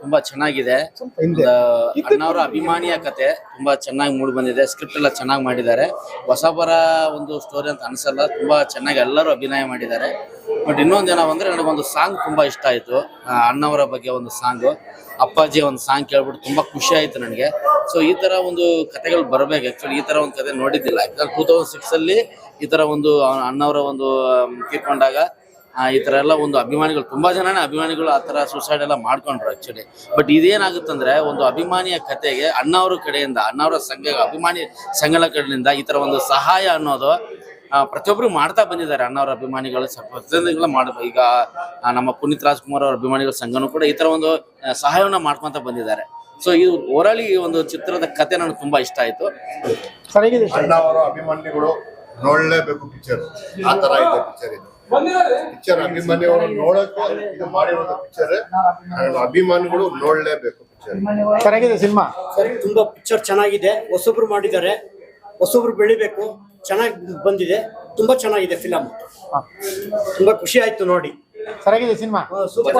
ತುಂಬಾ ಚೆನ್ನಾಗಿದೆ. ಅಣ್ಣವರ ಅಭಿಮಾನಿಯ ಕತೆ ತುಂಬಾ ಚೆನ್ನಾಗಿ ಮೂಡಿ ಬಂದಿದೆ. ಸ್ಕ್ರಿಪ್ಟ್ ಎಲ್ಲ ಚೆನ್ನಾಗಿ ಮಾಡಿದ್ದಾರೆ. ಹೊಸಬರ ಒಂದು ಸ್ಟೋರಿ ಅಂತ ಅನ್ಸಲ್ಲ ತುಂಬಾ ಚೆನ್ನಾಗಿ ಎಲ್ಲರೂ ಅಭಿನಯ ಮಾಡಿದ್ದಾರೆ. ಬಟ್ ಇನ್ನೊಂದು ಅಂದ್ರೆ ನನಗೊಂದು ಸಾಂಗ್ ತುಂಬಾ ಇಷ್ಟ ಆಯ್ತು. ಅಣ್ಣವರ ಬಗ್ಗೆ ಒಂದು ಸಾಂಗ್ ಅಪ್ಪಾಜಿ ಒಂದು ಸಾಂಗ್ ಕೇಳ್ಬಿಟ್ಟು ತುಂಬಾ ಖುಷಿ ಆಯ್ತು ನನಗೆ. ಸೊ ಈ ತರ ಒಂದು ಕತೆಗಳು ಬರಬೇಕು. ಆಕ್ಚುಲಿ ಈ ತರ ಒಂದು ಕತೆ ನೋಡಿದ್ದಿಲ್ಲ. ಟೂ ತೌಸಂಡ್ ಸಿಕ್ಸ್ ಅಲ್ಲಿ ಈ ತರ ಒಂದು ಅಣ್ಣವರ ಒಂದು ತೀರ್ಕೊಂಡಾಗ ಈ ಥರ ಎಲ್ಲ ಒಂದು ಅಭಿಮಾನಿಗಳು ತುಂಬಾ ಜನನೇ ಅಭಿಮಾನಿಗಳು ಆ ಥರ ಸೂಸೈಡ್ ಎಲ್ಲ ಮಾಡ್ಕೊಂಡ್ರು ಆ್ಯಕ್ಚುಲಿ ಬಟ್ ಇದೇನಾಗುತ್ತಂದ್ರೆ ಒಂದು ಅಭಿಮಾನಿಯ ಕತೆಗೆ ಅಣ್ಣವ್ರ ಕಡೆಯಿಂದ ಅಣ್ಣವರ ಸಂಘ ಅಭಿಮಾನಿ ಸಂಘಗಳ ಕಡೆಯಿಂದ ಈ ಥರ ಒಂದು ಸಹಾಯ ಅನ್ನೋದು ಪ್ರತಿಯೊಬ್ಬರು ಪ್ರತಿಯೊಬ್ರು ಮಾಡ್ತಾ ಬಂದಿದ್ದಾರೆ. ಅಣ್ಣವ್ರ ಅಭಿಮಾನಿಗಳು ಪ್ರತಿಯೊಂದಿಗಳು ಮಾಡ ಈಗ ನಮ್ಮ ಪುನೀತ್ ರಾಜ್ಕುಮಾರ್ ಅವರ ಅಭಿಮಾನಿಗಳ ಸಂಘನೂ ಕೂಡ ಈ ಥರ ಒಂದು ಸಹಾಯವನ್ನು ಮಾಡ್ಕೊಂತ ಬಂದಿದ್ದಾರೆ. ಸೊ ಇದು ಓವರಾಲ್ ಈ ಒಂದು ಚಿತ್ರದ ಕತೆ ನನಗೆ ತುಂಬಾ ಇಷ್ಟ ಆಯ್ತು. ಅಭಿಮಾನಿಗಳು ನೋಡಲೇಬೇಕು ಪಿಕ್ಚರ್ ಆ ತರ ಇದೆ ಪಿಕ್ಚರ್ ಇದು. ಪಿಕ್ಚರ್ ಅಭಿಮಾನಿಯವರು ನೋಡಕ್ಕೆ ಇದು ಮಾಡಿರೋದು ಪಿಕ್ಚರ್ ಅಭಿಮಾನಿಗಳು ನೋಡ್ಲೇಬೇಕು ಪಿಕ್ಚರ್ ಹೇಗಿದೆ ಸಿನಿಮಾ. ಸರಿ ತುಂಬಾ ಪಿಕ್ಚರ್ ಚೆನ್ನಾಗಿದೆ. ಹೊಸಬ್ರು ಮಾಡಿದ್ದಾರೆ. ಹೊಸಬ್ರು ಬೆಳಿಬೇಕು. ಚೆನ್ನಾಗಿ ಬಂದಿದೆ. ತುಂಬಾ ಚೆನ್ನಾಗಿದೆ ಫಿಲಮ್ ತುಂಬಾ ಖುಷಿ ಆಯ್ತು ನೋಡಿ. ಸರ್ ಸೂಪರ್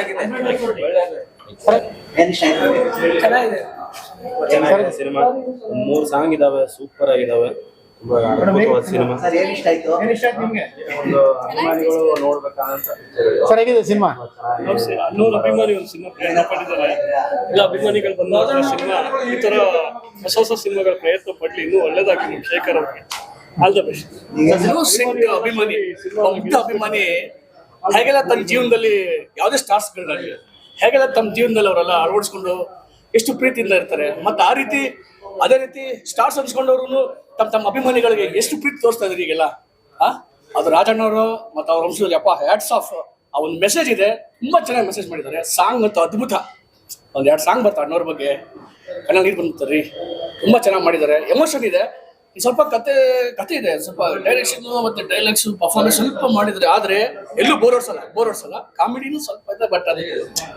ಆಗಿದೆ. ಚೆನ್ನಾಗಿದೆ ಸಿನಿಮಾ. ಮೂರು ಸಾಂಗ್ ಇದಾವೆ. ಸೂಪರ್ ಆಗಿದಾವೆ. ತುಂಬಾ ಅದ್ಭುತವಾದ ಸಿನಿಮಾ. ಒಂದು ಅಭಿಮಾನಿಗಳು ನೋಡ್ಬೇಕಾದಂತ ಸರ್ ಹೇಗಿದೆ ಸಿನಿಮಾ? ನೂರು ಅಭಿಮಾನಿ ಒಂದು ಸಿನಿಮಾ ಪ್ರಯತ್ನ ಪಟ್ಟಿದ್ದಾರೆ. ಎಲ್ಲ ಅಭಿಮಾನಿಗಳು ಬಂದ ಸಿನಿಮಾ ಈ ತರ ಹೊಸ ಹೊಸ ಸಿನಿಮಾಗಳ ಪ್ರಯತ್ನ ಪಡ್ಲಿ ಇನ್ನೂ ಒಳ್ಳೇದಾಗಿ ನಿಮ್ ಶೇಖರ್ ಅವ್ರಿಗೆ. ಆಲ್ ದ ಬೆಸ್ಟ್ ಅಭಿಮಾನಿ ಮುಗ್ಧ ಅಭಿಮಾನಿ ಹೇಗೆಲ್ಲ ತನ್ನ ಜೀವನದಲ್ಲಿ ಯಾವುದೇ ಸ್ಟಾರ್ಸ್ಗಳಾಗಲಿ ಹೇಗೆಲ್ಲ ತಮ್ಮ ಜೀವನದಲ್ಲಿ ಅವರೆಲ್ಲ ಅಳವಡಿಸ್ಕೊಂಡು ಎಷ್ಟು ಪ್ರೀತಿಯಿಂದ ಇರ್ತಾರೆ ಮತ್ತೆ ಆ ರೀತಿ ಅದೇ ರೀತಿ ಸ್ಟಾರ್ಸ್ ಅನ್ಸ್ಕೊಂಡವ್ರು ತಮ್ಮ ತಮ್ಮ ಅಭಿಮಾನಿಗಳಿಗೆ ಎಷ್ಟು ಪ್ರೀತಿ ತೋರಿಸ್ತಾ ಇದ್ರಿ ಈಗೆಲ್ಲ? ಅದು ರಾಜಣ್ಣವರು ಮತ್ತು ಅವ್ರ ವಂಶದಲ್ಲಿ ಅಪ್ಪ ಹ್ಯಾಟ್ಸ್ ಆಫ್ ಆ ಒಂದು ಮೆಸೇಜ್ ಇದೆ. ತುಂಬ ಚೆನ್ನಾಗಿ ಮೆಸೇಜ್ ಮಾಡಿದ್ದಾರೆ. ಸಾಂಗ್ ಅಂತ ಅದ್ಭುತ. ಒಂದು ಎರಡು ಸಾಂಗ್ ಬರ್ತಾ ಅಣ್ಣವ್ರ ಬಗ್ಗೆ. ಕಣ್ಣ ನೀರು ಬಂದ್ಬಿಡ್ತಾರೆ ರೀ. ತುಂಬ ಚೆನ್ನಾಗಿ ಮಾಡಿದ್ದಾರೆ. ಎಮೋಷನ್ ಇದೆ. ಸ್ವಲ್ಪ ಕತೆ ಕತೆ ಇದೆ. ಸ್ವಲ್ಪ ಡೈರೆಕ್ಷನ್ ಮತ್ತೆ ಡೈಲಾಗ್ಸ್ ಪರ್ಫಾರ್ಮೆನ್ಸ್ ಸ್ವಲ್ಪ ಮಾಡಿದ್ರೆ ಆದ್ರೆ ಎಲ್ಲೂ ಬೋರ್ ಹೊಡ್ಸಲ್ಲ. ಬೋರ್ ಹೊಡ್ಸಲ್ಲ. ಕಾಮಿಡಿನೂ ಸ್ವಲ್ಪ ಇದೆ ಬಟ್ ಅದು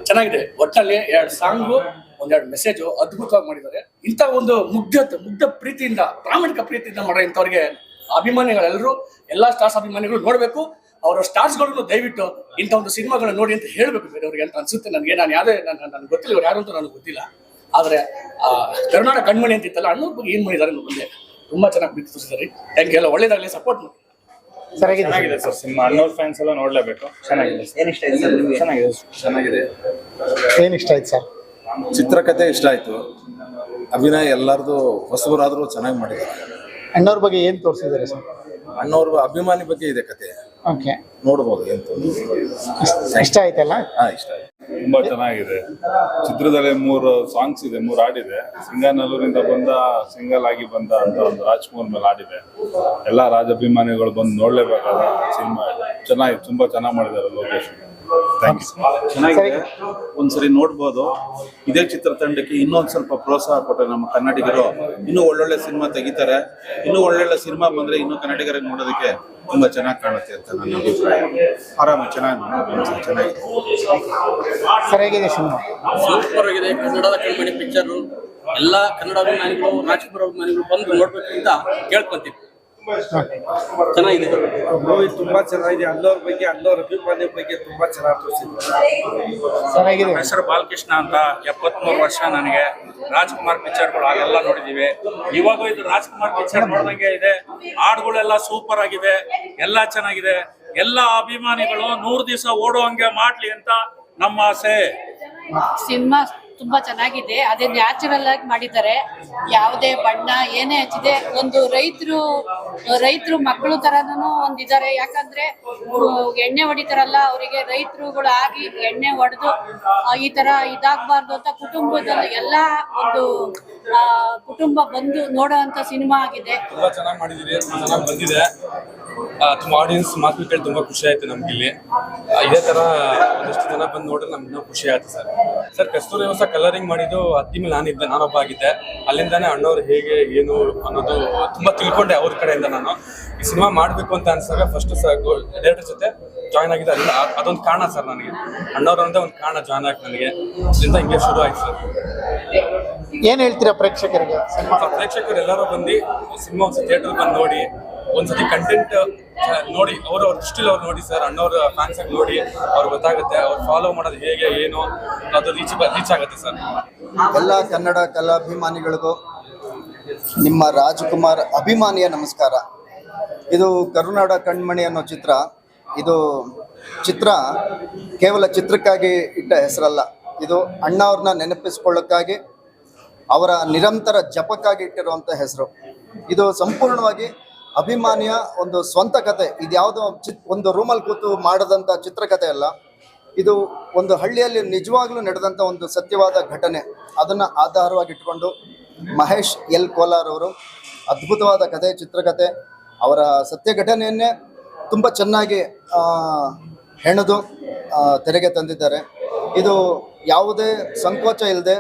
ಚೆನ್ನಾಗಿದೆ. ಒಟ್ಟಲ್ಲಿ ಎರಡು ಸಾಂಗು ಒಂದೆರಡು ಮೆಸೇಜ್ ಅದ್ಭುತವಾಗಿ ಮಾಡಿದ್ದಾರೆ. ಇಂಥ ಒಂದು ಮುಗ್ಧ ಮುಗ್ಧ ಪ್ರೀತಿಯಿಂದ ಪ್ರಾಮಾಣಿಕ ಪ್ರೀತಿಯಿಂದ ಮಾಡೋ ಇಂಥವ್ರಿಗೆ ಅಭಿಮಾನಿಗಳೆಲ್ಲರೂ ಎಲ್ಲಾ ಸ್ಟಾರ್ಸ್ ಅಭಿಮಾನಿಗಳು ನೋಡ್ಬೇಕು. ಅವರ ಸ್ಟಾರ್ಸ್ಗಳನ್ನು ದಯವಿಟ್ಟು ಇಂಥ ಒಂದು ಸಿನಿಮಾಗಳನ್ನ ನೋಡಿ ಅಂತ ಹೇಳ್ಬೇಕು ಬೇರೆಯವ್ರಿಗೆ ಅಂತ ಅನ್ಸುತ್ತೆ. ನನಗೆ ನಾನು ಯಾವುದೇ ನನಗೆ ಗೊತ್ತಿಲ್ಲ ಇವ್ರು ಯಾರು ಅಂತ ನನಗೆ ಗೊತ್ತಿಲ್ಲ. ಆದ್ರೆ ಆ ಕರ್ನಾಟಕ ಕಣ್ಮಣಿ ಅಂತಿತ್ತಲ್ಲ ಅಣ್ಣ ಬಗ್ಗೆ ಏನ್ ಮಾಡಿದ್ದಾರೆ ಅನ್ನೋದು ಮುಂದೆ ತುಂಬಾ ಚೆನ್ನಾಗಿ ಪ್ರೀತಿ ತೋರಿಸಿದ್ದಾರೆ. ಥ್ಯಾಂಕ್ ಯು ಎಲ್ಲ ಒಳ್ಳೇದಾಗಲಿ ಸಪೋರ್ಟ್ ಮಾಡಿ. ಚೆನ್ನಾಗಿದೆ ಸರ್. ಸಿನಿಮಾ. ಅಣ್ಣವ್ರ ಫ್ಯಾನ್ಸ್ ಎಲ್ಲ ನೋಡ್ಲೇಬೇಕು. ಚೆನ್ನಾಗಿದೆ ಚೆನ್ನಾಗಿದೆ ಚೆನ್ನಾಗಿದೆ ಏನ್ ಇಷ್ಟ ಆಯ್ತು ಸರ್? ಚಿತ್ರಕಥೆ ಇಷ್ಟ ಆಯ್ತು. ಅಭಿನಯ ಎಲ್ಲರದು ಹೊಸಬರಾದರೂ ಚೆನ್ನಾಗಿ ಮಾಡಿದ್ದಾರೆ. ಅಣ್ಣವ್ರ ಬಗ್ಗೆ ಏನ್ ತೋರಿಸಿದ್ದಾರೆ ಸರ್? ಅಣ್ಣವ್ರ ಅಭಿಮಾನಿ ಬಗ್ಗೆ ಇದೆ ಕತೆ. ಓಕೆ. ನೋಡ್ಬೋದು ಏನು ಇಷ್ಟ ಆಯ್ತಲ್ಲ? ಹಾಂ ಇಷ್ಟ ಆಯ್ತು. ತುಂಬಾ ಚೆನ್ನಾಗಿದೆ. ಚಿತ್ರದಲ್ಲಿ ಮೂರು ಸಾಂಗ್ಸ್ ಇದೆ ಮೂರು ಹಾಡಿದೆ. ಸಿಂಗಾನಲ್ಲೂರಿಂದ ಬಂದ ಸಿಂಗಲ್ ಆಗಿ ಬಂದ ಅಂತ ಒಂದು ರಾಜ್ಕುಮಾರ್ ಮೇಲೆ ಹಾಡಿದೆ. ಎಲ್ಲ ರಾಜಾಭಿಮಾನಿಗಳು ಬಂದು ನೋಡ್ಲೇಬೇಕಾದ ಸಿನಿಮಾ ಇದೆ. ಚೆನ್ನಾಗಿ ತುಂಬಾ ಚೆನ್ನಾಗಿ ಮಾಡಿದ್ದಾರೆ ಲೋಕೇಶ್. ಥ್ಯಾಂಕ್ ಯು ಚೆನ್ನಾಗಿದೆ. ಒಂದ್ಸರಿ ನೋಡ್ಬೋದು. ಇದೇ ಚಿತ್ರತಂಡಕ್ಕೆ ಇನ್ನೊಂದ್ ಸ್ವಲ್ಪ ಪ್ರೋತ್ಸಾಹ ಕೊಟ್ಟರೆ ನಮ್ಮ ಕನ್ನಡಿಗರು ಇನ್ನೂ ಒಳ್ಳೊಳ್ಳೆ ಸಿನಿಮಾ ತೆಗಿತಾರೆ. ಇನ್ನೂ ಒಳ್ಳೊಳ್ಳೆ ಸಿನಿಮಾ ಬಂದ್ರೆ ಇನ್ನೂ ಕನ್ನಡಿಗರಿಗೆ ನೋಡೋದಕ್ಕೆ ತುಂಬಾ ಚೆನ್ನಾಗಿ ಕಾಣುತ್ತೆ ಅಂತ ನನ್ನ ಅಭಿಪ್ರಾಯ. ಆರಾಮ ಚೆನ್ನಾಗಿ ಚೆನ್ನಾಗಿದೆ. ಸಿನಿಮಾ? ಸೂಪರ್ ಆಗಿದೆ. ಕನ್ನಡದ ಕಣ್ಮಣಿ ಪಿಕ್ಚರ್ ಎಲ್ಲ ಕನ್ನಡ ಅಭಿಮಾನಿಗಳು ರಾಜ್ಕುಮಾರ್ ಅಭಿಮಾನಿಗಳು ಬಂದು ನೋಡ್ಬೇಕು ಅಂತ ಕೇಳ್ಕೊಂತೀವಿ. ಚೆನ್ನಾಗಿದೆ. ಮೂವಿ ತುಂಬಾ ಚೆನ್ನಾಗಿದೆ. ಅಲ್ಲೋರ್ ಬಗ್ಗೆ ಅಲ್ಲೋರ್ ಅಭಿಮಾನಿ ಬಗ್ಗೆ ತುಂಬಾ ಚೆನ್ನಾಗಿ ತೋರಿಸಿದ್ರು. ಹೆಸರು ಬಾಲಕೃಷ್ಣ ಅಂತ ಎಪ್ಪತ್ಮೂರು ವರ್ಷ ನನಗೆ ರಾಜ್ಕುಮಾರ್ ಪಿಕ್ಚರ್ಗಳು ಆಗೆಲ್ಲ ನೋಡಿದೀವಿ. ಇವಾಗ ಇದು ರಾಜ್ಕುಮಾರ್ ಪಿಕ್ಚರ್ ನೋಡ್ದಂಗೆ ಇದೆ. ಹಾಡುಗಳೆಲ್ಲ ಸೂಪರ್ ಆಗಿದೆ. ಎಲ್ಲ ಚೆನ್ನಾಗಿದೆ. ಎಲ್ಲ ಅಭಿಮಾನಿಗಳು ನೂರು ದಿವಸ ಓಡುವಂಗೆ ಮಾಡ್ಲಿ ಅಂತ ನಮ್ಮ ಆಸೆ. ಸಿನಿಮಾ ತುಂಬಾ ಚೆನ್ನಾಗಿದೆ. ಅದೇ ನ್ಯಾಚುರಲ್ ಆಗಿ ಮಾಡಿದ್ದಾರೆ. ಯಾವುದೇ ಬಣ್ಣ ಏನೇ ಹಚ್ಚಿದೆ ಒಂದು ರೈತರು ರೈತರು ಮಕ್ಕಳು ತರನು ಒಂದಿದ್ದಾರೆ. ಯಾಕಂದ್ರೆ ಎಣ್ಣೆ ಹೊಡಿತಾರಲ್ಲ, ಅವರಿಗೆ ರೈತರುಗಳು ಆಗಿ ಎಣ್ಣೆ ಹೊಡೆದು ಈ ತರ ಇದಾಗಬಾರ್ದು ಅಂತ ಕುಟುಂಬದಲ್ಲಿ ಎಲ್ಲಾ ಒಂದು ಕುಟುಂಬ ಬಂದು ನೋಡೋ ಅಂತ ಸಿನಿಮಾ ಆಗಿದೆ. ಚೆನ್ನಾಗಿ ಮಾಡಿದಿರಿ ಬಂದಿದೆ. ತುಂಬ ಆಡಿಯನ್ಸ್ ಮಾತು ಕೇಳಿ ತುಂಬಾ ಖುಷಿ ಆಯ್ತು ನಮ್ಗೆ ಇಲ್ಲಿ ಇದೇ ತರ ಒಂದಷ್ಟು ಜನ ಬಂದು ನೋಡಿದ್ರೆ ನಮ್ಗೆ ಇನ್ನೂ ಖುಷಿ ಆಯ್ತು ಸರ್. ಸರ್, ಕಸ್ತೂರಿ ಹೊಸ ಕಲರಿಂಗ್ ಮಾಡಿದ್ದು ಹತ್ತಿ ಮೇಲೆ ನಾನಿದ್ದೆ, ನಾನೊಬ್ಬ ಆಗಿದ್ದೆ. ಅಲ್ಲಿಂದಾನೆ ಅಣ್ಣವ್ರು ಹೇಗೆ, ಏನು ಅನ್ನೋದು ತುಂಬಾ ತಿಳ್ಕೊಂಡೆ ಅವ್ರ ಕಡೆಯಿಂದ ನಾನು. ಈ ಸಿನಿಮಾ ಮಾಡಬೇಕು ಅಂತ ಅನ್ಸಾಗ ಫಸ್ಟ್ ಡೈರೆಕ್ಟರ್ ಜೊತೆ ಜಾಯ್ನ್ ಆಗಿದೆ ಅಲ್ಲಿಂದ ಅದೊಂದು ಕಾರಣ ಸರ್ ನನಗೆ. ಅಣ್ಣವ್ರು ಅಂದ್ರೆ ಒಂದು ಕಾರಣ ಜಾಯ್ನ್ ಆಗಿ ನನಗೆ. ಅಲ್ಲಿಂದ ಹಿಂಗೆ ಶುರು ಆಯ್ತು ಸರ್ ಏನ್ ಹೇಳ್ತೀರಾ ಪ್ರೇಕ್ಷಕರಿಗೆ ಪ್ರೇಕ್ಷಕರು ಎಲ್ಲರೂ ಬಂದು ಸಿನಿಮಾ ಒಂದು ಥಿಯೇಟರ್ ಬಂದು ನೋಡಿ ಒಂದ್ಸತಿ ಕಂಟೆಂಟ್ ನೋಡಿ ಅವ್ರ ಅವ್ರ ದೃಷ್ಟಿಲಿ ಅವ್ರು ನೋಡಿ ಸರ್ ಅಣ್ಣವ್ರ ಫ್ಯಾನ್ಸ್ ಆಗಿ ನೋಡಿ ಅವ್ರಿಗೆ ಗೊತ್ತಾಗುತ್ತೆ ಅವ್ರು ಫಾಲೋ ಮಾಡೋದು ಹೇಗೆ ಏನು ಅದು ರೀಚ್ ರೀಚ್ ಆಗುತ್ತೆ ಸರ್ ಎಲ್ಲ ಕನ್ನಡ ಕಲಾಭಿಮಾನಿಗಳಿಗೂ ನಿಮ್ಮ ರಾಜ್ಕುಮಾರ್ ಅಭಿಮಾನಿಯ ನಮಸ್ಕಾರ. ಇದು ಕರುನಾಡ ಕಣ್ಮಣಿ ಅನ್ನೋ ಚಿತ್ರ. ಇದು ಚಿತ್ರ ಕೇವಲ ಚಿತ್ರಕ್ಕಾಗಿ ಇಟ್ಟ ಹೆಸರಲ್ಲ. ಇದು ಅಣ್ಣವ್ರನ್ನ ನೆನಪಿಸ್ಕೊಳ್ಳೋಕ್ಕಾಗಿ, ಅವರ ನಿರಂತರ ಜಪಕ್ಕಾಗಿ ಇಟ್ಟಿರುವಂಥ ಹೆಸರು. ಇದು ಸಂಪೂರ್ಣವಾಗಿ ಅಭಿಮಾನಿಯ ಒಂದು ಸ್ವಂತ ಕತೆ. ಇದ್ಯಾವುದೋ ಚಿತ್, ಒಂದು ರೂಮಲ್ಲಿ ಕೂತು ಮಾಡದಂಥ ಚಿತ್ರಕಥೆ ಅಲ್ಲ. ಇದು ಒಂದು ಹಳ್ಳಿಯಲ್ಲಿ ನಿಜವಾಗ್ಲೂ ನಡೆದಂಥ ಒಂದು ಸತ್ಯವಾದ ಘಟನೆ. ಅದನ್ನು ಆಧಾರವಾಗಿ ಇಟ್ಕೊಂಡು ಮಹೇಶ್ ಎಲ್ ಕೋಲಾರ್ ಅವರು ಅದ್ಭುತವಾದ ಕಥೆ ಚಿತ್ರಕಥೆ ಅವರ ಸತ್ಯ ಘಟನೆಯನ್ನೇ ತುಂಬ ಚೆನ್ನಾಗಿ ಹೆಣೆದು ತೆರೆಗೆ ತಂದಿದ್ದಾರೆ. ಇದು ಯಾವುದೇ ಸಂಕೋಚ ಇಲ್ಲದೆ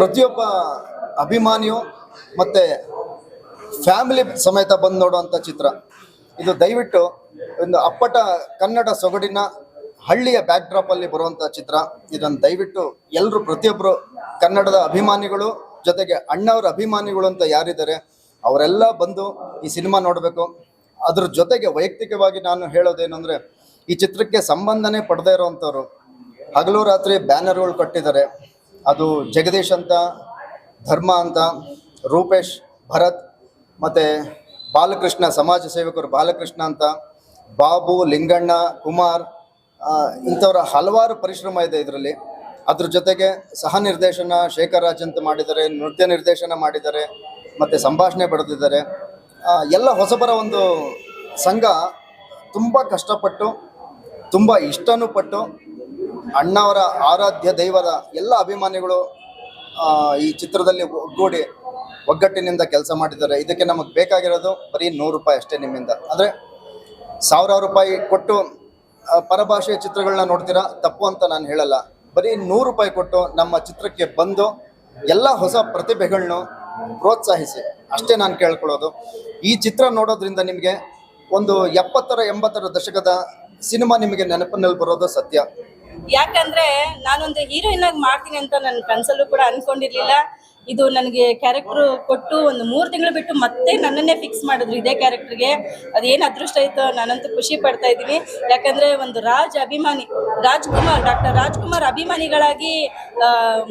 ಪ್ರತಿಯೊಬ್ಬ ಅಭಿಮಾನಿಯು ಮತ್ತು ಫ್ಯಾಮಿಲಿ ಸಮೇತ ಬಂದು ನೋಡುವಂಥ ಚಿತ್ರ. ಇದು ದಯವಿಟ್ಟು ಒಂದು ಅಪ್ಪಟ ಕನ್ನಡ ಸೊಗಡಿನ ಹಳ್ಳಿಯ ಬ್ಯಾಕ್ ಡ್ರಾಪ್ ಅಲ್ಲಿ ಬರುವಂತ ಚಿತ್ರ. ಇದನ್ನು ದಯವಿಟ್ಟು ಎಲ್ಲರೂ ಪ್ರತಿಯೊಬ್ಬರು ಕನ್ನಡದ ಅಭಿಮಾನಿಗಳು ಜೊತೆಗೆ ಅಣ್ಣವರ ಅಭಿಮಾನಿಗಳು ಅಂತ ಯಾರಿದ್ದಾರೆ ಅವರೆಲ್ಲ ಬಂದು ಈ ಸಿನಿಮಾ ನೋಡಬೇಕು. ಅದ್ರ ಜೊತೆಗೆ ವೈಯಕ್ತಿಕವಾಗಿ ನಾನು ಹೇಳೋದೇನೆಂದರೆ, ಈ ಚಿತ್ರಕ್ಕೆ ಸಂಬಂಧನೇ ಪಡೆದೇ ಇರೋವಂಥವ್ರು ಹಗಲು ರಾತ್ರಿ ಬ್ಯಾನರ್ಗಳು ಕಟ್ಟಿದ್ದಾರೆ. ಅದು ಜಗದೀಶ್ ಅಂತ, ಧರ್ಮ ಅಂತ, ರೂಪೇಶ್, ಭರತ್, ಮತ್ತು ಬಾಲಕೃಷ್ಣ, ಸಮಾಜ ಸೇವಕರು ಬಾಲಕೃಷ್ಣ ಅಂತ, ಬಾಬು, ಲಿಂಗಣ್ಣ, ಕುಮಾರ್ ಇಂಥವರ ಹಲವಾರು ಪರಿಶ್ರಮ ಇದೆ ಇದರಲ್ಲಿ. ಅದ್ರ ಜೊತೆಗೆ ಸಹ ನಿರ್ದೇಶನ ಶೇಖರ್ ರಾಜ್ ಅಂತ ಮಾಡಿದ್ದಾರೆ, ನೃತ್ಯ ನಿರ್ದೇಶನ ಮಾಡಿದ್ದಾರೆ. ಮತ್ತು ಸಂಭಾಷಣೆ ಪಡೆದಿದ್ದಾರೆ ಎಲ್ಲ ಹೊಸಬರ ಒಂದು ಸಂಘ ತುಂಬ ಕಷ್ಟಪಟ್ಟು, ತುಂಬ ಇಷ್ಟನೂ ಪಟ್ಟು ಅಣ್ಣವರ ಆರಾಧ್ಯ ದೈವದ ಎಲ್ಲ ಅಭಿಮಾನಿಗಳು ಈ ಚಿತ್ರದಲ್ಲಿ ಒಗ್ಗೂಡಿ ಒಗ್ಗಟ್ಟಿನಿಂದ ಕೆಲಸ ಮಾಡಿದ್ದಾರೆ. ಇದಕ್ಕೆ ನಮಗೆ ಬೇಕಾಗಿರೋದು ಬರೀ ನೂರು ರೂಪಾಯಿ ಅಷ್ಟೇ ನಿಮ್ಮಿಂದ. ಅಂದರೆ ಸಾವಿರಾರು ರೂಪಾಯಿ ಕೊಟ್ಟು ಪರಭಾಷೆಯ ಚಿತ್ರಗಳನ್ನ ನೋಡ್ತೀರಾ? ತಪ್ಪು ಅಂತ ನಾನು ಹೇಳಲ್ಲ. ಬರೀ ನೂರು ರೂಪಾಯಿ ಕೊಟ್ಟು ನಮ್ಮ ಚಿತ್ರಕ್ಕೆ ಬಂದು ಎಲ್ಲ ಹೊಸ ಪ್ರತಿಭೆಗಳನ್ನ ಪ್ರೋತ್ಸಾಹಿಸಿ. ಅಷ್ಟೇ ನಾನು ಕೇಳ್ಕೊಳ್ಳೋದು. ಈ ಚಿತ್ರ ನೋಡೋದ್ರಿಂದ ನಿಮಗೆ ಒಂದು ಎಪ್ಪತ್ತರ, ಎಂಬತ್ತರ ದಶಕದ ಸಿನಿಮಾ ನಿಮಗೆ ನೆನಪಿನಲ್ಲಿ ಬರೋದು ಸತ್ಯ. ಯಾಕಂದ್ರೆ ನಾನೊಂದು ಹೀರೋಯಿನ್ ಆಗಿ ಮಾಡ್ತೀನಿ ಅಂತ ನನ್ನ ಕನ್ಸಲ್ಲೂ ಕೂಡ ಅನ್ಕೊಂಡಿರ್ಲಿಲ್ಲ. ಇದು ನನಗೆ ಕ್ಯಾರೆಕ್ಟರ್ ಕೊಟ್ಟು ಒಂದು ಮೂರು ತಿಂಗಳು ಬಿಟ್ಟು ಮತ್ತೆ ನನ್ನನ್ನೇ ಫಿಕ್ಸ್ ಮಾಡಿದ್ರು ಇದೇ ಕ್ಯಾರೆಕ್ಟರ್ಗೆ ಅದೇನು ಅದೃಷ್ಟ ಇತ್ತು ನಾನಂತೂ ಖುಷಿ ಪಡ್ತಾ ಇದ್ದೀನಿ. ಯಾಕಂದರೆ ಒಂದು ರಾಜ್ ಅಭಿಮಾನಿ, ರಾಜ್ಕುಮಾರ್ ಡಾಕ್ಟರ್ ರಾಜ್ಕುಮಾರ್ ಅಭಿಮಾನಿಗಳಾಗಿ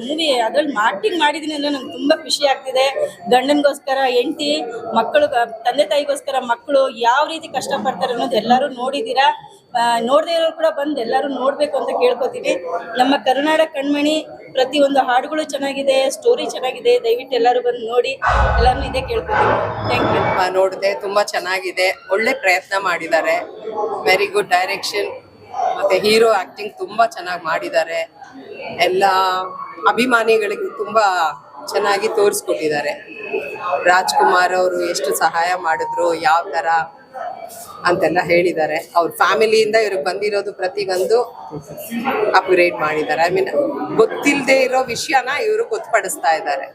ಮೂವಿ ಅದರಲ್ಲಿ ಮಾರ್ಟಿಂಗ್ ಮಾಡಿದ್ದೀನಿ ಅಂದರೆ ನಂಗೆ ತುಂಬ ಖುಷಿ ಆಗ್ತಿದೆ. ಗಂಡನಿಗೋಸ್ಕರ, ಹೆಂಡತಿ, ಮಕ್ಕಳು, ತಂದೆ ತಾಯಿಗೋಸ್ಕರ ಮಕ್ಕಳು ಯಾವ ರೀತಿ ಕಷ್ಟಪಡ್ತಾರೆ ಅನ್ನೋದು ಎಲ್ಲರೂ ನೋಡಿದ್ದೀರಾ ನೋಡದೇ ಇರೋರು ಕೂಡ ಬಂದು ಎಲ್ಲರೂ ನೋಡಬೇಕು ಅಂತ ಕೇಳ್ಕೊತೀವಿ. ನಮ್ಮ ಕರುನಾಡ ಕಣ್ಮಣಿ ಪ್ರತಿಯೊಂದು ಹಾಡುಗಳು ಚೆನ್ನಾಗಿದೆ ಸ್ಟೋರಿ ಚೆನ್ನಾಗಿದೆ, ದಯವಿಟ್ಟು ಎಲ್ಲರೂ ಬಂದು ನೋಡಿ ಎಲ್ಲರೂ ಇದೇ ಕೇಳ್ಕೊತೀನಿ ಥ್ಯಾಂಕ್ ಯು ನೋಡಿದೆ ತುಂಬಾ ಚೆನ್ನಾಗಿದೆ. ಒಳ್ಳೆ ಪ್ರಯತ್ನ ಮಾಡಿದ್ದಾರೆ. ವೆರಿ ಗುಡ್ ಡೈರೆಕ್ಷನ್ ಮತ್ತೆ ಹೀರೋ ಆಕ್ಟಿಂಗ್ ತುಂಬಾ ಚೆನ್ನಾಗಿ ಮಾಡಿದ್ದಾರೆ. ಎಲ್ಲ ಅಭಿಮಾನಿಗಳಿಗೆ ತುಂಬಾ ಚೆನ್ನಾಗಿ ತೋರಿಸ್ಕೊಟ್ಟಿದ್ದಾರೆ. ರಾಜ್ಕುಮಾರ್ ಅವರು ಎಷ್ಟು ಸಹಾಯ ಮಾಡಿದ್ರು, ಯಾವ ತರ ಅಂತೆಲ್ಲ ಹೇಳಿದ್ದಾರೆ. ಅವ್ರ ಫ್ಯಾಮಿಲಿಯಿಂದ ಇವ್ರಿಗೆ ಬಂದಿರೋದು ಪ್ರತಿಯೊಂದು ಅಪ್ಗ್ರೇಡ್ ಮಾಡಿದ್ದಾರೆ. ಐ ಮೀನ್ ಗೊತ್ತಿಲ್ಲದೆ ಇರೋ ವಿಷಯನ ಇವರು ಗೊತ್ತುಪಡಿಸ್ತಾ ಇದ್ದಾರೆ.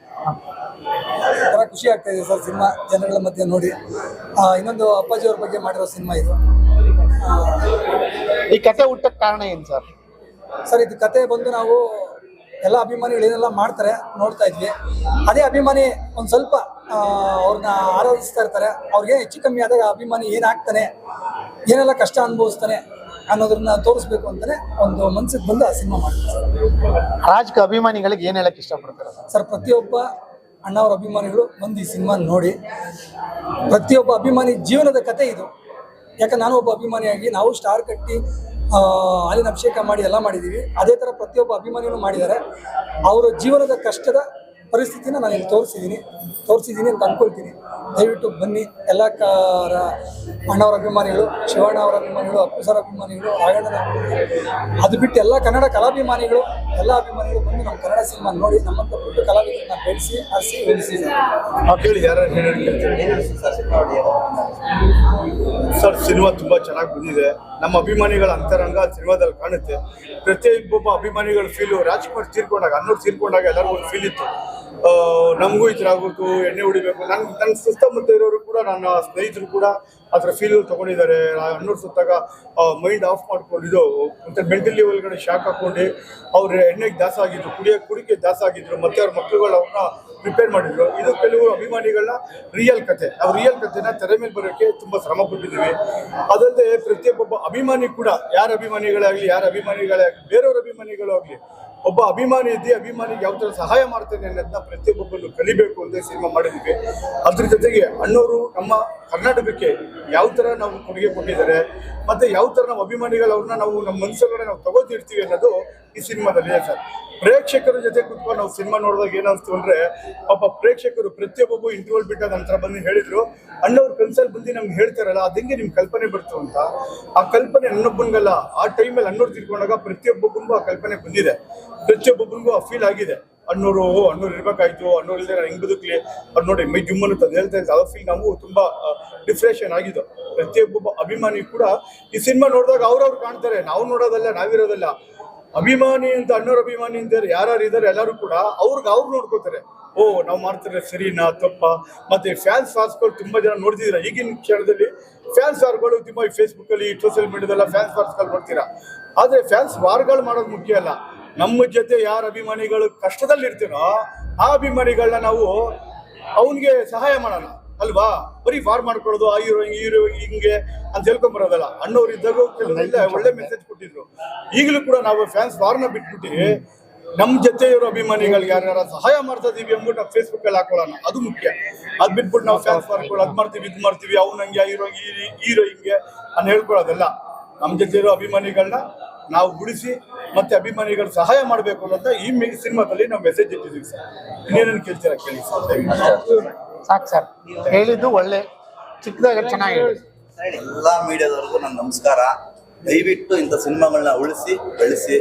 ಒಂಥರ ಖುಷಿ ಆಗ್ತಾ ಇದೆ ಸರ್ ಸಿನಿಮಾ ಜನಗಳ ಮಧ್ಯೆ ನೋಡಿ. ಆ, ಇನ್ನೊಂದು ಅಪ್ಪಾಜಿ ಅವ್ರ ಬಗ್ಗೆ ಮಾಡಿರೋ ಸಿನಿಮಾ ಇದು. ಈ ಕತೆ ಹುಟ್ಟಕ್ಕೆ ಕಾರಣ ಏನು ಸರ್? ಸರ್ ಇದು ಕತೆ ಬಂದು ನಾವು ಎಲ್ಲ ಅಭಿಮಾನಿಗಳು ಏನೆಲ್ಲ ಮಾಡ್ತಾರೆ ನೋಡ್ತಾ ಇದ್ವಿ. ಅದೇ ಅಭಿಮಾನಿ ಒಂದು ಸ್ವಲ್ಪ ಅವ್ರನ್ನ ಆರಾಧಿಸ್ತಾ ಇರ್ತಾರೆ. ಅವ್ರಿಗೆ ಹೆಚ್ಚು ಕಮ್ಮಿ ಆದಾಗ ಅಭಿಮಾನಿ ಏನಾಗ್ತಾನೆ ಏನೆಲ್ಲ ಕಷ್ಟ ಅನುಭವಿಸ್ತಾನೆ ಅನ್ನೋದನ್ನ ತೋರಿಸ್ಬೇಕು ಅಂತಾನೆ ಒಂದು ಮನ್ಸಿಗೆ ಬಂದು ಆ ಸಿನಿಮಾ ಮಾಡ್ತಾರೆ. ರಾಜಕ ಅಭಿಮಾನಿಗಳಿಗೆ ಏನ್ ಹೇಳಕ್ ಇಷ್ಟಪಡ್ತಾರೆ? ಸರ್ ಪ್ರತಿಯೊಬ್ಬ ಅಣ್ಣವ್ರ ಅಭಿಮಾನಿಗಳು ಬಂದು ಈ ಸಿನಿಮಾ ನೋಡಿ. ಪ್ರತಿಯೊಬ್ಬ ಅಭಿಮಾನಿ ಜೀವನದ ಕತೆ ಇದು. ಯಾಕಂದ್ರೆ ನಾನು ಒಬ್ಬ ಅಭಿಮಾನಿಯಾಗಿ ನಾವು ಸ್ಟಾರ್ ಕಟ್ಟಿ ಹಾಲಿನ ಅಭಿಷೇಕ ಮಾಡಿ ಎಲ್ಲ ಮಾಡಿದ್ದೀವಿ. ಅದೇ ಥರ ಪ್ರತಿಯೊಬ್ಬ ಅಭಿಮಾನಿಗಳು ಮಾಡಿದ್ದಾರೆ. ಅವರ ಜೀವನದ ಕಷ್ಟದ ಪರಿಸ್ಥಿತಿನ ನಾನು ಇಲ್ಲಿ ತೋರಿಸಿದ್ದೀನಿ. ತೋರಿಸಿದ್ದೀನಿ ಅಂತ ಅಂದ್ಕೊಳ್ತೀನಿ ದಯವಿಟ್ಟು ಬನ್ನಿ. ಎಲ್ಲ ಕಾರ ಅಣ್ಣವರ ಅಭಿಮಾನಿಗಳು ಶಿವಣ್ಣ ಅವರ ಅಭಿಮಾನಿಗಳು ಅಪ್ಪು ಸರ್ ಅಭಿಮಾನಿಗಳು ರಾಘಣ್ಣನ ಅದು ಬಿಟ್ಟು ಎಲ್ಲ ಕನ್ನಡ ಕಲಾಭಿಮಾನಿಗಳು ಎಲ್ಲ ಅಭಿಮಾನಿಗಳು ಬಂದು ನಮ್ಮ ಕನ್ನಡ ಸಿನಿಮಾ ನೋಡಿ ನಮ್ಮಂಥ ಪುಟ್ಟ ಕಲಾವಿದರನ್ನ ಬೆಳೆಸಿ ಉಳಿಸಿ. ಕೇಳಿ ಯಾರು ಸರ್ ಸಿನಿಮಾ ತುಂಬ ಚೆನ್ನಾಗಿ ಬಂದಿದೆ. ನಮ್ಮ ಅಭಿಮಾನಿಗಳ ಅಂತರಂಗ ಸಿನಿಮಾದಲ್ಲಿ ಕಾಣುತ್ತೆ. ಪ್ರತಿಯೊಬ್ಬೊಬ್ಬ ಅಭಿಮಾನಿಗಳ ಫೀಲು ರಾಜ್ಕುಮಾರ್ ತೀರ್ಕೊಂಡಾಗ ಅನ್ನೋರು ತೀರ್ಕೊಂಡಾಗ ಎಲ್ಲರಿಗೂ ಒಂದು ಫೀಲ್ ಇತ್ತು. ನಮಗೂ ಈ ಥರ ಆಗಬೇಕು, ಎಣ್ಣೆ ಹೊಡಿಬೇಕು. ನನ್ನ ನನ್ನ ಸುತ್ತಮುತ್ತ ಇರೋರು ಕೂಡ, ನನ್ನ ಸ್ನೇಹಿತರು ಕೂಡ ಆ ಥರ ಫೀಲ್ ತಗೊಂಡಿದ್ದಾರೆ. ಹಣ್ಣೂರು ಸುತ್ತಾಗ ಮೈಂಡ್ ಆಫ್ ಮಾಡ್ಕೊಂಡಿದ್ದು ಮತ್ತೆ ಮೆಂಟಲಿ ಒಳಗಡೆ ಶಾಕ್ ಹಾಕೊಂಡು, ಅವ್ರ ಎಣ್ಣೆಗೆ ದಾಸ ಆಗಿದ್ರು, ಕುಡಿಯೋ, ಕುಡಿಕೆ ದಾಸ ಆಗಿದ್ರು, ಮತ್ತೆ ಅವ್ರ ಮಕ್ಕಳುಗಳು ಅವ್ರನ್ನ ಪ್ರಿಪೇರ್ ಮಾಡಿದ್ರು. ಇದು ಕೆಲವು ಅಭಿಮಾನಿಗಳನ್ನ ರಿಯಲ್ ಕತೆ. ಅವ್ರ ರಿಯಲ್ ಕತೆನ ತೆರೆ ಮೇಲೆ ಬರೋಕ್ಕೆ ತುಂಬ ಶ್ರಮ ಪಟ್ಟಿದ್ದೀವಿ. ಅದಲ್ಲದೆ ಪ್ರತಿಯೊಬ್ಬೊಬ್ಬ ಅಭಿಮಾನಿ ಕೂಡ, ಯಾರ ಅಭಿಮಾನಿಗಳೇ ಆಗಲಿ ಯಾರ ಅಭಿಮಾನಿಗಳೇ ಆಗಲಿ ಬೇರೆಯವ್ರ ಅಭಿಮಾನಿಗಳು ಆಗಲಿ ಒಬ್ಬ ಅಭಿಮಾನಿ ಇದ್ದಿ ಅಭಿಮಾನಿಗೆ ಯಾವ ಥರ ಸಹಾಯ ಮಾಡ್ತೇನೆ ಅನ್ನೋದನ್ನ ಪ್ರತಿಯೊಬ್ಬೊಬ್ಬರು ಕಲಿಬೇಕು ಅಂತ ಸಿನಿಮಾ ಮಾಡಿದ್ವಿ. ಅದ್ರ ಜೊತೆಗೆ ಅಣ್ಣವರು ನಮ್ಮ ಕರ್ನಾಟಕಕ್ಕೆ ಯಾವ ಥರ ನಾವು ಕೊಡುಗೆ ಕೊಟ್ಟಿದ್ದಾರೆ, ಮತ್ತೆ ಯಾವ ಥರ ನಾವು ಅಭಿಮಾನಿಗಳು ಅವ್ರನ್ನ ನಾವು ನಮ್ಮ ಮನಸ್ಸೊಳಗಡೆ ನಾವು ತಗೋತಿರ್ತೀವಿ ಅನ್ನೋದು ಈ ಸಿನಿಮಾದಲ್ಲಿ ಸರ್. ಪ್ರೇಕ್ಷಕರ ಜೊತೆ ಕುತ್ಕೊಂಡು ನಾವು ಸಿನಿಮಾ ನೋಡಿದಾಗ ಏನಿಸ್ತು ಅಂದ್ರೆ, ಪಾಪ ಪ್ರೇಕ್ಷಕರು ಪ್ರತಿಯೊಬ್ಬೊಬ್ಬ ಇಂಟರ್ವಲ್ ಬಿಟ್ಟ ನಂತರ ಬಂದು ಹೇಳಿದ್ರು, ಅಣ್ಣವ್ರ ಕನ್ಸಲ್ಲಿ ಬಂದು ನಮ್ಗೆ ಹೇಳ್ತಾರಲ್ಲ ಅದಂಗೆ ನಿಮ್ಗೆ ಕಲ್ಪನೆ ಬರ್ತು ಅಂತ? ಆ ಕಲ್ಪನೆ ನನ್ನೊಬ್ಬನಿಗಲ್ಲ ಆ ಟೈಮಲ್ಲಿ ಅಣ್ಣವ್ರು ತಿಳ್ಕೊಂಡಾಗ ಪ್ರತಿಯೊಬ್ಬೊಬ್ಬನಿಗೂ ಆ ಕಲ್ಪನೆ ಬಂದಿದೆ. ಪ್ರತಿಯೊಬ್ಬೊಬ್ಬನಿಗೂ ಆ ಫೀಲ್ ಆಗಿದೆ. ಅಣ್ಣೂರು ಅಣ್ಣೂರು ಇರ್ಬೇಕಾಯ್ತು ಅಣ್ಣೂರು ಇಲ್ಲದೆ ನಾನು ಹೆಂಗ್ ಬದುಕ್ಲಿ? ಅವ್ರು ನೋಡಿ ಮೈ ಜುಮ್ಮನ್ನು ತಂದು ಹೇಳ್ತಾ ಇದ್ದ ಫೀಲ್ ನಾವು ತುಂಬಾ ಡಿಫ್ರೆಷನ್ ಆಗಿದ್ದು. ಪ್ರತಿಯೊಬ್ಬೊಬ್ಬ ಅಭಿಮಾನಿ ಕೂಡ ಈ ಸಿನಿಮಾ ನೋಡಿದಾಗ ಅವ್ರವ್ರು ಕಾಣ್ತಾರೆ. ನಾವು ನೋಡೋದಲ್ಲ, ನಾವಿರೋದಲ್ಲ. ಅಭಿಮಾನಿ ಅಂತ, ಅಣ್ಣವ್ರ ಅಭಿಮಾನಿ ಅಂತ ಯಾರು ಇದಾರೆ ಎಲ್ಲರೂ ಕೂಡ ಅವ್ರಿಗೆ ಅವ್ರು ನೋಡ್ಕೋತಾರೆ. ಓ, ನಾವು ಮಾಡ್ತಾರೆ ಸರಿನಾ ತಪ್ಪ. ಮತ್ತೆ ಫ್ಯಾನ್ಸ್ ಫಾರ್ಸ್ಗಳು ತುಂಬಾ ಜನ ನೋಡ್ತಿದ್ದೀರಾ? ಈಗಿನ ಕ್ಷಣದಲ್ಲಿ ಫ್ಯಾನ್ಸ್ ವಾರ್ಗಳು ತುಂಬಾ ಫೇಸ್ಬುಕ್ ಅಲ್ಲಿ ಸೋಷಿಯಲ್ ಮೀಡಿಯಾದಲ್ಲ ಫ್ಯಾನ್ಸ್ ವಾರ್ಸ್ಗಳು ನೋಡ್ತೀರಾ? ಆದ್ರೆ ಫ್ಯಾನ್ಸ್ ವಾರ್ಗಳು ಮಾಡೋದು ಮುಖ್ಯ ಅಲ್ಲ. ನಮ್ಮ ಜೊತೆ ಯಾರ ಅಭಿಮಾನಿಗಳು ಕಷ್ಟದಲ್ಲಿ ಇರ್ತೀರೋ ಆ ಅಭಿಮಾನಿಗಳನ್ನ ನಾವು ಅವನಿಗೆ ಸಹಾಯ ಮಾಡೋಣ ಅಲ್ವಾ? ಬರೀ ಫಾರ್ ಮಾಡ್ಕೊಳ್ಳೋದು ಆ ಹೀರೋ ಹಿಂಗೆ ಹೀರೋ ಹಿಂಗೆ ಅಂತ ಹೇಳ್ಕೊಂಬರೋದಲ್ಲ ಅಣ್ಣವ್ರು ಇದ್ದಾಗ ಒಳ್ಳೆ ಮೆಸೇಜ್ ಕೊಟ್ಟಿದ್ರು. ಈಗಲೂ ಕೂಡ ನಾವು ಫ್ಯಾನ್ಸ್ ಫಾರ್ನ ಬಿಟ್ಬಿಟ್ಟು ನಮ್ಮ ಜೊತೆ ಇರೋ ಅಭಿಮಾನಿಗಳಿಗೆ ಯಾರ್ಯಾರ ಸಹಾಯ ಮಾಡ್ತಾ ಇದೀವಿ ಅಂದ್ಬಿಟ್ಟು ನಾವು ಫೇಸ್ಬುಕ್ ಅಲ್ಲಿ ಹಾಕೊಳ್ಳೋಣ. ಅದು ಮುಖ್ಯ. ಅದ್ ಬಿಟ್ಬಿಟ್ಟು ನಾವು ಫ್ಯಾನ್ಸ್ ಮಾಡ್ಕೊಳ್ಳೋ ಅದ್ ಮಾಡ್ತೀವಿ ಇದ್ ಮಾಡ್ತೀವಿ ಅವ್ನು ಹಂಗೆ ಹೀರೋ ಹೀರೋ ಹಿಂಗೆ ಅಂತ ಹೇಳ್ಕೊಳ್ಳೋದಲ್ಲ. ನಮ್ಮ ಜೊತೆ ಇರೋ ಅಭಿಮಾನಿಗಳನ್ನ ನಾವು ಉಳಿಸಿ ಮತ್ತೆ ಅಭಿಮಾನಿಗಳು ಸಹಾಯ ಮಾಡಬೇಕು ಅನ್ನೋದ ಈ ಮಿ- ಸಿನಿಮಾದಲ್ಲಿ ನಾವು ಮೆಸೇಜ್ ಇಟ್ಟಿದ್ದೀವಿ ಸರ್. ಇನ್ನೇನೇನು ಕೇಳ್ತೀರಾ ಕೇಳಿ ಸರ್. ಸಾಕು ಸರ್. ಹೇಳಿದ್ದು ಒಳ್ಳೆ, ಚಿಕ್ಕದಾಗ ಚೆನ್ನಾಗಿ ಎಲ್ಲ ಮೀಡಿಯಾದವ್ರಿಗೂ ನನ್ನ ನಮಸ್ಕಾರ. ದಯವಿಟ್ಟು ಇಂಥ ಸಿನಿಮಾಗಳನ್ನ ಉಳಿಸಿ, ಬೆಳೆಸಿ.